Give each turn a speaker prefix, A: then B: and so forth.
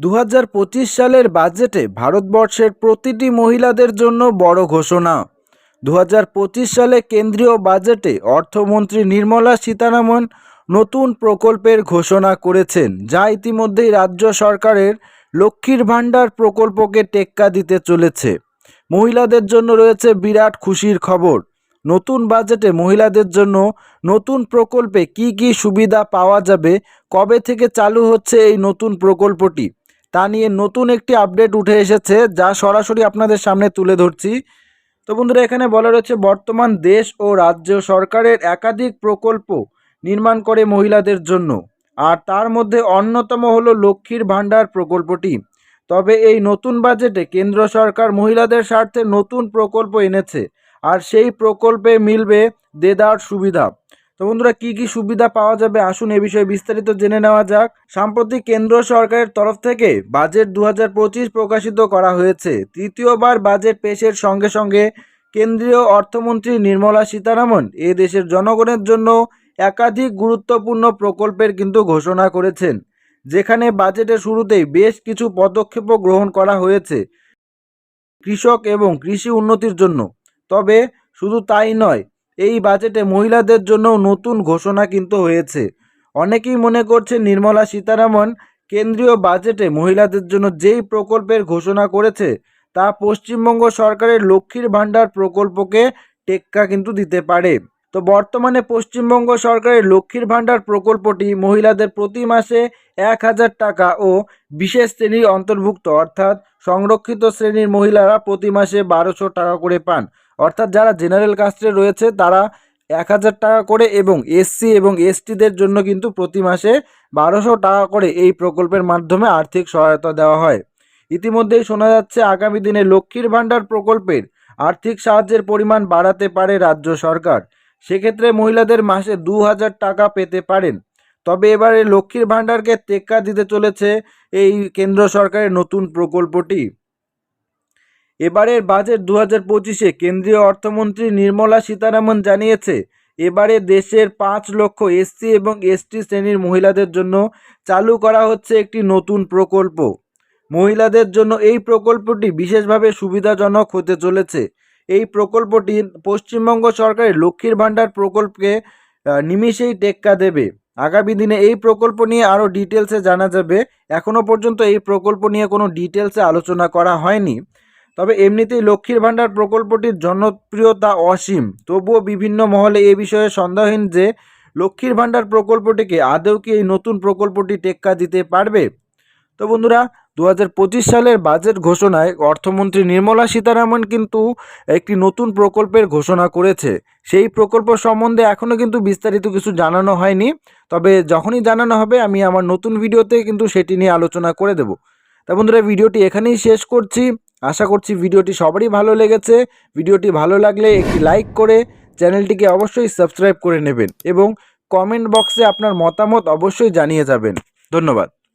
A: দু হাজার পঁচিশ সালের বাজেটে ভারতবর্ষের প্রতিটি মহিলাদের জন্য বড় ঘোষণা। দু হাজার পঁচিশ সালে কেন্দ্রীয় বাজেটে অর্থমন্ত্রী নির্মলা সীতারামন নতুন প্রকল্পের ঘোষণা করেছেন, যা ইতিমধ্যেই রাজ্য সরকারের লক্ষ্মীর ভাণ্ডার প্রকল্পকে টেক্কা দিতে চলেছে। মহিলাদের জন্য রয়েছে বিরাট খুশির খবর। নতুন বাজেটে মহিলাদের জন্য নতুন প্রকল্পে কি কি সুবিধা পাওয়া যাবে, কবে থেকে চালু হচ্ছে এই নতুন প্রকল্পটি? তা নিয়ে নতুন একটি আপডেট উঠে এসেছে, যা সরাসরি আপনাদের সামনে তুলে ধরছি। তো বন্ধুরা, এখানে বলা রয়েছে, বর্তমান দেশ ও রাজ্য সরকারের একাধিক প্রকল্প নির্মাণ করে মহিলাদের জন্য। আর তার মধ্যে অন্যতম হলো লক্ষ্মীর ভাণ্ডার প্রকল্পটি। তবে এই নতুন বাজেটে কেন্দ্র সরকার মহিলাদের স্বার্থে নতুন প্রকল্প এনেছে, আর সেই প্রকল্পে মিলবে দেদার সুবিধা। তো বন্ধুরা, কি কি সুবিধা পাওয়া যাবে? আসুন এ বিষয়ে বিস্তারিত জেনে নেওয়া যাক। সাম্প্রতিক কেন্দ্র সরকারের তরফ থেকে বাজেট দু হাজার পঁচিশ প্রকাশিত করা হয়েছে। তৃতীয়বার বাজেট পেশের সঙ্গে সঙ্গে কেন্দ্রীয় অর্থমন্ত্রী নির্মলা সীতারামন এ দেশের জনগণের জন্য একাধিক গুরুত্বপূর্ণ প্রকল্পের কিন্তু ঘোষণা করেছেন, যেখানে বাজেটের শুরুতেই বেশ কিছু পদক্ষেপও গ্রহণ করা হয়েছে কৃষক এবং কৃষি উন্নতির জন্য। তবে শুধু তাই নয় এই বাজেটে মহিলাদের জন্য নতুন ঘোষণা কিন্তু হয়েছে। অনেকেই মনে করছে নির্মলা সীতারামন কেন্দ্রীয় বাজেটে মহিলাদের জন্য যেই প্রকল্পের ঘোষণা করেছে, তা পশ্চিমবঙ্গ সরকারের লক্ষ্মীর ভাণ্ডার প্রকল্পকে টেক্কা কিন্তু দিতে পারে। তো বর্তমানে পশ্চিমবঙ্গ সরকারের লক্ষ্মীর ভাণ্ডার প্রকল্পটি মহিলাদের প্রতি মাসে এক হাজার টাকা ও বিশেষ শ্রেণির অন্তর্ভুক্ত, অর্থাৎ সংরক্ষিত শ্রেণির মহিলারা প্রতি মাসে বারোশো টাকা করে পান। অর্থাৎ যারা জেনারেল কাস্টে রয়েছে, তারা এক হাজার টাকা করে এবং এসসি এবং এসটিদের জন্য কিন্তু প্রতি মাসে বারোশো টাকা করে এই প্রকল্পের মাধ্যমে আর্থিক সহায়তা দেওয়া হয়। ইতিমধ্যেই শোনা যাচ্ছে, আগামী দিনে লক্ষ্মীর ভাণ্ডার প্রকল্পের আর্থিক সাহায্যের পরিমাণ বাড়াতে পারে রাজ্য সরকার। সেক্ষেত্রে মহিলাদের মাসে দু হাজার টাকা পেতে পারেন। তবে এবারে লক্ষ্মীর ভাণ্ডারকে টেক্কা দিতে চলেছে এই কেন্দ্র সরকারের নতুন প্রকল্পটি। এবারের বাজেট দু হাজার পঁচিশে কেন্দ্রীয় অর্থমন্ত্রী নির্মলা সীতারামন জানিয়েছে, এবারে দেশের পাঁচ লক্ষ এসসি এবং এসটি শ্রেণির মহিলাদের জন্য চালু করা হচ্ছে একটি নতুন প্রকল্প। মহিলাদের জন্য এই প্রকল্পটি বিশেষভাবে সুবিধাজনক হতে চলেছে। এই প্রকল্পটি পশ্চিমবঙ্গ সরকারের লক্ষ্মীর ভাণ্ডার প্রকল্পকে নিমিষেই টেক্কা দেবে। আগামী দিনে এই প্রকল্প নিয়ে আরও ডিটেলসে জানা যাবে। এখনও পর্যন্ত এই প্রকল্প নিয়ে কোনো ডিটেলসে আলোচনা করা হয়নি। তবে এমনিতেই লক্ষ্মীর ভাণ্ডার প্রকল্পটির জনপ্রিয়তা অসীম। তবুও বিভিন্ন মহলে এ বিষয়ে সন্দেহহীন যে, লক্ষ্মীর ভাণ্ডার প্রকল্পটিকে আদৌ কি এই নতুন প্রকল্পটি টেক্কা দিতে পারবে? তো বন্ধুরা দু হাজার পঁচিশ সালের বাজেট ঘোষণায় অর্থমন্ত্রী নির্মলা সীতারামন কিন্তু একটি নতুন প্রকল্পের ঘোষণা করেছে। সেই প্রকল্প সম্বন্ধে এখনও কিন্তু বিস্তারিত কিছু জানানো হয়নি। তবে যখনই জানানো হবে, আমি আমার নতুন ভিডিওতে কিন্তু সেটি নিয়ে আলোচনা করে দেব। তা বন্ধুরা, ভিডিওটি এখানেই শেষ করছি। আশা করছি ভিডিওটি সবারই ভালো লেগেছে। ভিডিওটি ভালো লাগলে একটি লাইক করে চ্যানেলটিকে অবশ্যই সাবস্ক্রাইব করে নেবেন এবং কমেন্ট বক্সে আপনার মতামত অবশ্যই জানিয়ে যাবেন। ধন্যবাদ।